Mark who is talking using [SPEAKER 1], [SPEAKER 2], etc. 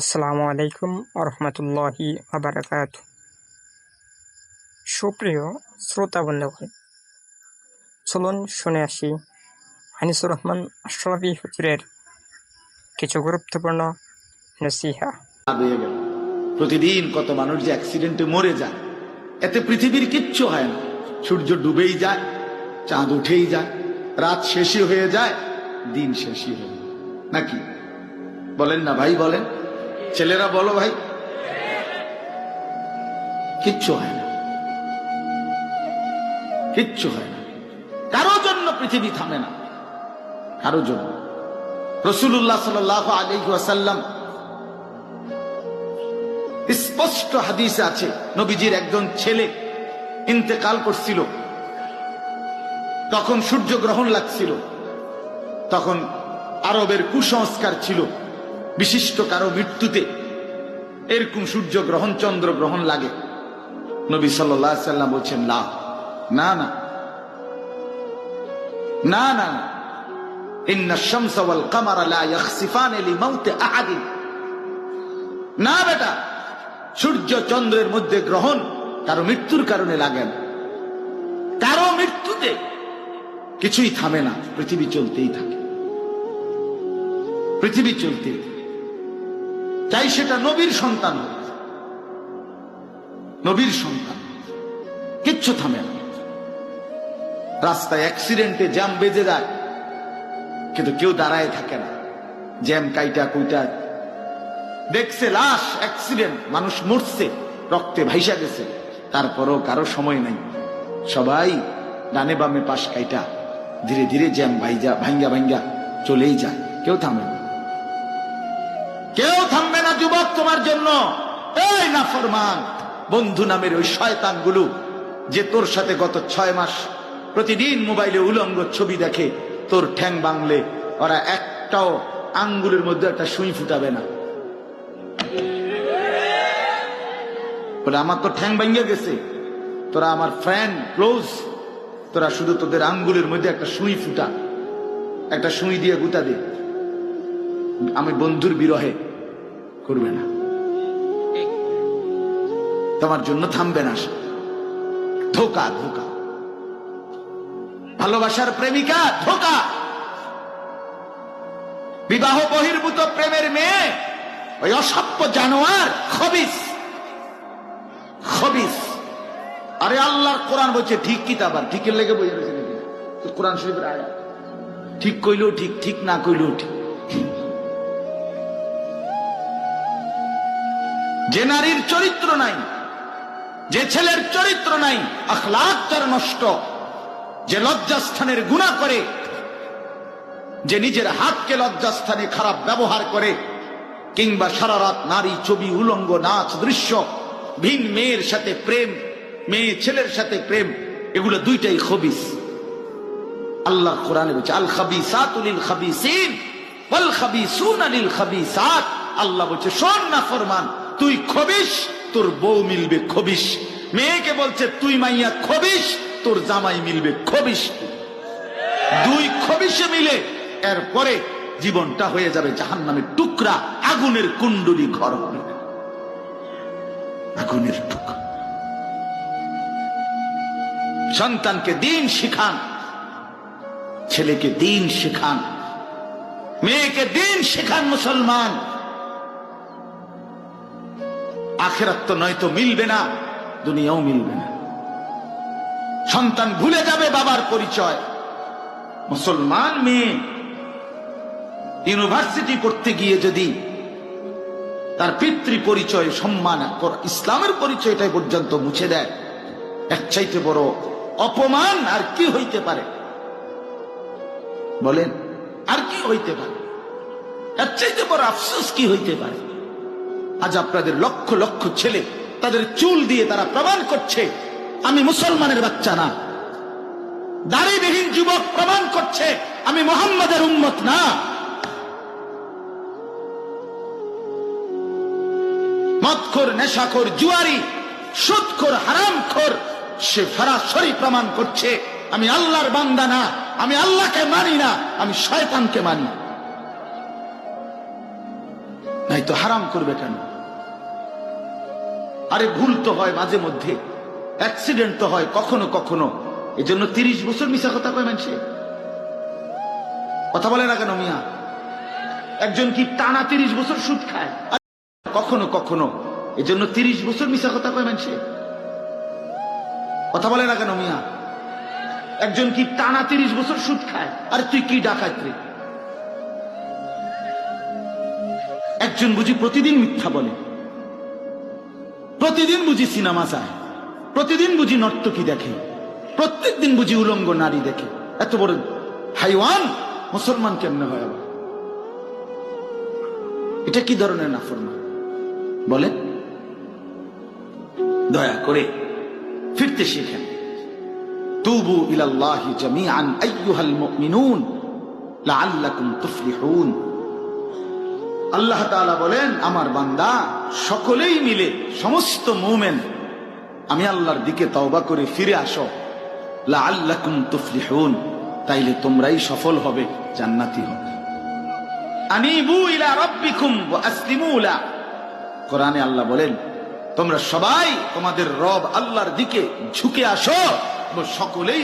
[SPEAKER 1] আসসালামু আলাইকুম আরহামতুল্লাহি আবরাকাত সুপ্রিয় শ্রোতা বন্ধুগণ, চলুন শুনে আসি হানিসুর রহমান আশরাফি হুজুরের কিছু গুরুত্বপূর্ণ নসিহা।
[SPEAKER 2] প্রতিদিন কত মানুষ যে অ্যাক্সিডেন্টে মরে যায়, এতে পৃথিবীর কিচ্ছু হয় না। সূর্য ডুবেই যায়, চাঁদ উঠেই যায়, রাত শেষই হয়ে যায়, দিন শেষই হয়ে। নাকি? বলেন না ভাই, বলেন। ছেলেরা বলো ভাই। কিচ্ছু হয় না। কিচ্ছু হয় না। কারও জন্য পৃথিবী থামে না। কারও জন্য। রসুল্লাহ সাল আলী ওয়াসাল্লাম স্পষ্ট হাদিসে আছে, নবীজির একজন ছেলে ইন্তেকাল করছিল। তখন সূর্য গ্রহণ লাগছিল। তখন আরবের কুসংস্কার ছিল। বিশিষ্ট কারও মৃত্যুতে এরকম সূর্য গ্রহণ, চন্দ্র গ্রহণ লাগে। নবী সাল্লাম বলছেন না না। না না না। বেটা, সূর্য, চন্দ্রের মধ্যে গ্রহণ কারও মৃত্যুর কারণে লাগে কারও মৃত্যুতে কিছুই থামে না। পৃথিবী চলতেই থাকে। পৃথিবী চলতেই থাকে। চাই সেটা নবীর সন্তান নবীর সন্তান। কিচ্ছু থামে না। রাস্তায় অ্যাক্সিডেন্টে জ্যাম বেজে যায়। কিন্তু কেউ দাঁড়ায় থাকে না। জ্যাম কাইটা কুইটা। দেখছে লাশ অ্যাক্সিডেন্ট মানুষ মরছে, রক্তে ভাইসা গেছে। তারপরও কারও সময় নাই। সবাই ডানে বামে পাশ কাইটা। ধীরে ধীরে জ্যাম ভাইজা ভাঙ্গা ভাঙ্গা চলেই যায়। কেউ থামে কেউ থামবে না যুবক তোমার জন্য? এই না ফরমান বন্ধু নামের ওই শয়তানগুলো যে তোর সাথে গত ছয় মাস প্রতিদিন মোবাইলে উলঙ্গ ছবি দেখে তোর ঠ্যাং বাংলে, ওরা একটাও আঙ্গুলের মধ্যে একটা সুই ফুটাবে না। বলে, আমার তো ঠ্যাং ভাঙ্গে গেছে। তোরা আমার ফ্রেন্ড ক্লোজ তোরা শুধু তোদের আঙ্গুলের মধ্যে একটা সুই ফুটা। একটা সুই দিয়ে গুতা দে। আমি বন্ধুর বিরহে করবে না। তোমার জন্য থামবে না ধোকা ধোকা। ভালোবাসার প্রেমিকা, ধোকা। বিবাহ বহির্ভূত প্রেমের মেয়ে, ওই অসভ্য জানোয়ার, খবিস। খবিস। আরে আল্লাহর কোরআন বলছে, ঠিক কি আবার? ঠিকের লেগে বই কোরআন শরীফের আয়াত। ঠিক কইলেও ঠিক ঠিক না কইলেও ঠিক। যে নারীর চরিত্র নাই, যে ছেলের চরিত্র নাই, আখলাক তার নষ্ট। যে লজ্জাস্থানের গুণা করে, যে নিজের হাতকে লজ্জাস্থানে খারাপ ব্যবহার করে, কিংবা সারা রাত নারী ছবি, উলঙ্গ নাচ, দৃশ্য, ভিন মেয়ের সাথে প্রেম, মেয়ে ছেলের সাথে প্রেম, এগুলো দুইটাই খবিস। আল্লাহ কোরআনে বলছে আল খাবিসাত লিল খাবিসিন ওয়াল খাবিসুন লিল খাবিসাত আল্লাহ বলছে, শোন না ফরমান তুই খবিস তোর বউ মিলবে খবিস মেয়েকে বলছে, তুই মাইয়া খবিস তোর জামাই মিলবে খবিস দুই খবিসে মিলে এরপরে জীবনটা হয়ে যাবে জাহান্নামের টুকরা, আগুনের কুণ্ডলি ঘর হবে। আগুনের টুকরা। সন্তানকে দিন শিখান, ছেলেকে দিন শেখান, মেয়েকে দিন শেখান মুসলমান। আখেরাত তো নয়তো মিলবে না, দুনিয়াও মিলবে না। সন্তান ভুলে যাবে বাবার পরিচয়। মুসলমান মেয়ে ইউনিভার্সিটি পড়তে গিয়ে যদি তার পিতৃ পরিচয়, সম্মান ইসলামের পরিচয়টাই পর্যন্ত মুছে দেয় এক চাইতে বড় অপমান আর কি হইতে পারে? বলেন, আর কি হইতে পারে? এর চাইতে বড় আফসোস কি হইতে পারে? আজ আপনাদের লক্ষ লক্ষ ছেলে তাদের চুল দিয়ে তারা প্রমাণ করছে, আমি মুসলমানের বাচ্চা না। দাড়িবিহীন যুবক প্রমাণ করছে, আমি মোহাম্মদের উম্মত না। মদখোর, নেশাখোর, জুয়ারি, সুদখোর, হারামখোর, সে সরাসরি প্রমাণ করছে, আমি আল্লাহর বান্দা না, আমি আল্লাহকে মানি না, আমি শয়তানকে মানি তাই তো হারাম করবে কেন? আরে ভুল তো হয় মাঝে মধ্যে। অ্যাক্সিডেন্ট তো হয় কখনো কখনো। এই জন্য তিরিশ বছর মিশা কথা কয় মানুষে। কথা বলে না কেন মিয়া? একজন কি টানা তিরিশ বছর সুদ খায়? কখনো কখনো। এই জন্য তিরিশ বছর মিশা কথা কয় মানুষে। কথা বলে না কেন মিয়া? একজন কি টানা তিরিশ বছর সুদ খায়? আর তুই কি ডাকাত রে একজন বুঝি প্রতিদিন মিথ্যা বলে। প্রতিদিন বুঝি সিনেমা চায়। প্রতিদিন বুঝি নর্তকী দেখে। প্রত্যেক দিন বুঝি উলঙ্গ নারী দেখে। এত বড় হাইওয়ান মুসলমান কেমনে হয় এটা কি ধরনের নাফরমান? বলে দয়া করে ফিরতে শিখেন। তুবু ইলাল্লাহি জামিআন আইয়ুহাল মুমিনুন লাআল্লাকুম তুফলিহুন। আল্লাহ তাআলা বলেন, আমার বান্দা, সকলেই মিলে, সমস্ত মুমেন, আমি আল্লাহর দিকে তওবা করে ফিরে আসো। তাইলে তোমরাই সফল হবে, জান্নাতি হবে। আনিবু ইলা কোরআনে আল্লাহ বলেন, তোমরা সবাই তোমাদের রব আল্লাহর দিকে ঝুঁকে আসো সকলেই